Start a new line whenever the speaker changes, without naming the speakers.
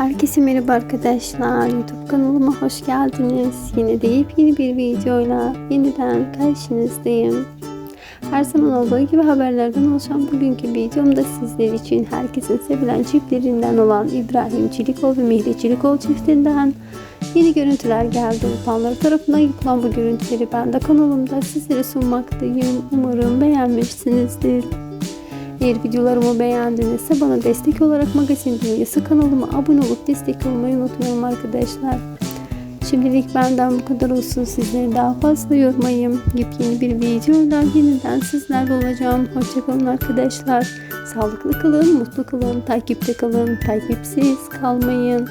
Herkese merhaba arkadaşlar. YouTube kanalıma hoş geldiniz. Yine de yepyeni bir videoyla yeniden karşınızdayım. Her zaman olduğu gibi haberlerden oluşan bugünkü videomda sizler için herkesin sevilen çiftlerinden olan İbrahim Çelikol ve Mehri Çelikol çiftinden yeni görüntüler geldi. Utanları tarafından yapılan bu görüntüleri ben de kanalımda sizlere sunmaktayım. Umarım beğenmişsinizdir. Eğer videolarımı beğendinizse bana destek olarak magazin dünyası kanalıma abone olup destek olmayı unutmayın arkadaşlar. Şimdilik benden bu kadar olsun. Sizleri daha fazla yormayayım. Yepyeni bir videoyla yeniden sizlerle olacağım. Hoşçakalın arkadaşlar. Sağlıklı kalın, mutlu kalın, takipte kalın, takipsiz kalmayın.